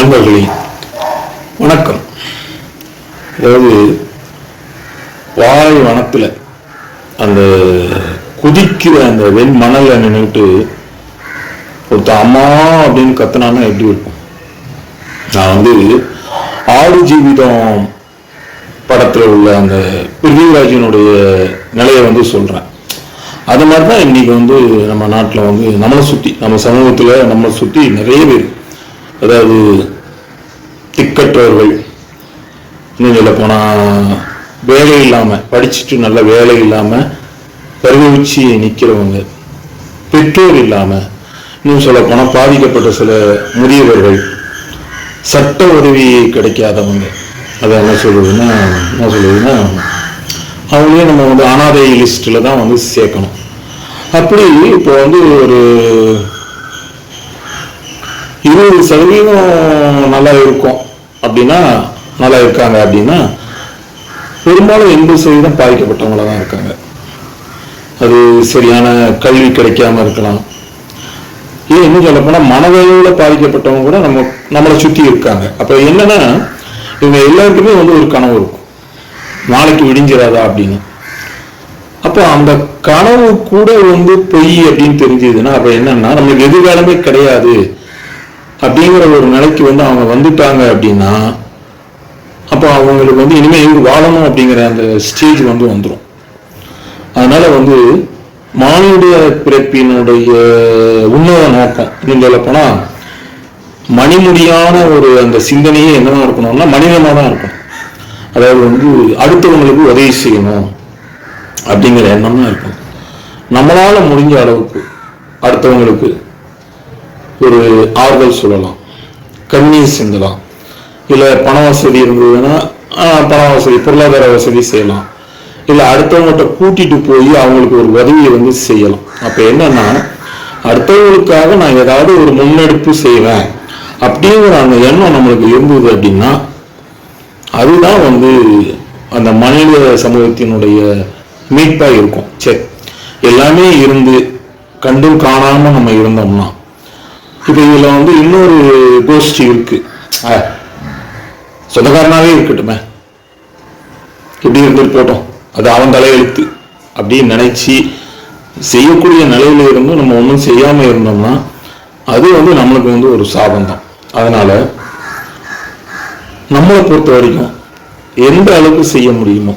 நண்பர்களே வணக்கம். அதாவது வாழை வனத்தில் அந்த குதிக்கிற அந்த வெண் மணலை நின்றுட்டு ஒருத்த அம்மா அப்படின்னு கத்துனான்னா எப்படி இருக்கும்? நான் வந்து ஆடு ஜீவிதம் படத்தில் உள்ள அந்த பிருத்திவிராஜனுடைய நிலையை வந்து சொல்கிறேன் அது மாதிரி தான் இன்னைக்கு வந்து நம்ம நாட்டில் வந்து நம்மளை சுற்றி நம்ம சமூகத்தில் நம்மளை சுற்றி நிறைய பேர் அதாவது திக்கற்றவர்கள் இன்னும் சொல்ல போனால் வேலை இல்லாமல் படிச்சுட்டு நல்ல வேலை இல்லாமல் பருவச்சி நிற்கிறவங்க பெற்றோர் இல்லாமல் இன்னும் சொல்ல போனால் பாதிக்கப்பட்ட சில முதியவர்கள். சட்ட உதவி கிடைக்காதவங்க. அதை என்ன சொல்லுதுன்னா என்ன சொல்லுதுன்னா அவங்களே நம்ம வந்து அனாதை லிஸ்ட்டில் தான் வந்து சேர்க்கணும். அப்படி இப்போ வந்து ஒரு இருபது சதவீதம் நல்லா இருக்கும் அப்படின்னா நல்லா இருக்காங்க அப்படின்னா பெரும்பாலும் எண்பது சதவீதம் பாதிக்கப்பட்டவங்கள தான் இருக்காங்க. அது சரியான கல்வி கிடைக்காம இருக்கலாம். ஏன் இன்னும் சொல்ல போனால் மனதளவில் பாதிக்கப்பட்டவங்க கூட நம்ம நம்மளை சுற்றி இருக்காங்க. அப்போ என்னன்னா இவங்க எல்லாருக்குமே வந்து ஒரு கனவு இருக்கும். நாளைக்கு விடிஞ்சிடாதா அப்படின்னு. அப்போ அந்த கனவு கூட வந்து பொய் அப்படின்னு தெரிஞ்சதுன்னா அப்போ என்னன்னா நம்மளுக்கு எதிர்காலமே கிடையாது. அப்படிங்கிற ஒரு நிலைக்கு வந்து அவங்க வந்துட்டாங்க அப்படின்னா அப்போ அவங்களுக்கு வந்து இனிமேல் இவர் வாழணும் அப்படிங்கிற அந்த ஸ்டேஜ் வந்து வந்துடும் அதனால வந்து மானுடைய பிறப்பினுடைய உன்னத நோக்கம் இன்னும் சொல்ல போனா மணிமுடியான ஒரு அந்த சிந்தனையே என்னதான் இருக்கணும்னா மனிதமாக தான் இருக்கும் அதாவது வந்து அடுத்தவங்களுக்கு உதவி செய்யணும் அப்படிங்கிற எண்ணம் தான் இருக்கும். நம்மளால் முடிஞ்ச அளவுக்கு அடுத்தவங்களுக்கு ஒரு ஆறுதல் சொல்லலாம். கண்ணீர் சிந்தலாம். இல்லை பண வசதி இருந்ததுன்னா பண வசதி பொருளாதார வசதி செய்யலாம். இல்லை அடுத்தவங்ககிட்ட கூட்டிட்டு போய் அவங்களுக்கு ஒரு உதவியை வந்து செய்யலாம். அப்போ என்னன்னா அடுத்தவங்களுக்காக நான் ஏதாவது ஒரு முன்னெடுப்பு செய்வேன் அப்படிங்கிற அந்த எண்ணம் நம்மளுக்கு இருந்தது அப்படின்னா அதுதான் வந்து அந்த மனித சமூகத்தினுடைய மீட்பாக இருக்கும். சரி எல்லாமே இருந்து கண்டும் காணாமல் நம்ம இருந்தோம்னா இப்போ இதுல வந்து இன்னொரு கோஷ்டி இருக்கு. அஹ், சொந்தக்காரனாவே இருக்கட்டுமே. எப்படி இருந்துட்டு போட்டோம். அது அவன் தலையெழுத்து அப்படின்னு நினைச்சு செய்யக்கூடிய நிலையில இருந்தும் நம்ம ஒன்றும் செய்யாம இருந்தோம்னா அது வந்து நம்மளுக்கு வந்து ஒரு சாபம் தான் அதனால நம்மளை பொறுத்த வரைக்கும் எந்த அளவுக்கு செய்ய முடியுமோ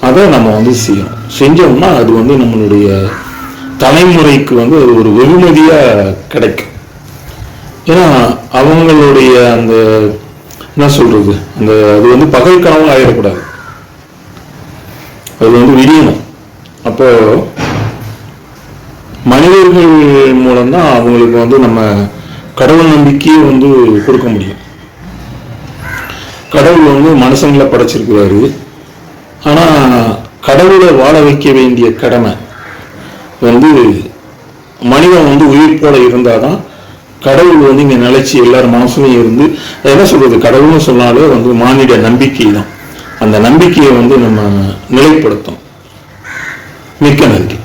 அதை நம்ம வந்து செய்யணும். செஞ்சோம்னா அது வந்து நம்மளுடைய தலைமுறைக்கு வந்து அது ஒரு வெகுமதியாக கிடைக்கும். ஏன்னா அவங்களுடைய அந்த என்ன சொல்றது? அந்த அது வந்து பகல் கனவு ஆயிடக்கூடாது. அது வந்து விடியணும். அப்போ மனிதர்கள் மூலம்தான் அவங்களுக்கு வந்து நம்ம கடவுள் நம்பிக்கையை வந்து கொடுக்க முடியும். கடவுள் வந்து மனுஷங்களை படைச்சிருக்கிறாரு. ஆனா கடவுளை வாழ வைக்க வேண்டிய கடமை வந்து மனிதன் வந்து உயிர்ப்போட இருந்தாதான் கடவுள் வந்து இங்கே நிலைச்சு எல்லார் மனசுலையும் இருந்து என்ன சொல்கிறது கடவுள்னு சொன்னாலே வந்து மானிட நம்பிக்கை தான் அந்த நம்பிக்கையை வந்து நம்ம நிலைப்படுத்தும். மிக்க நன்றி.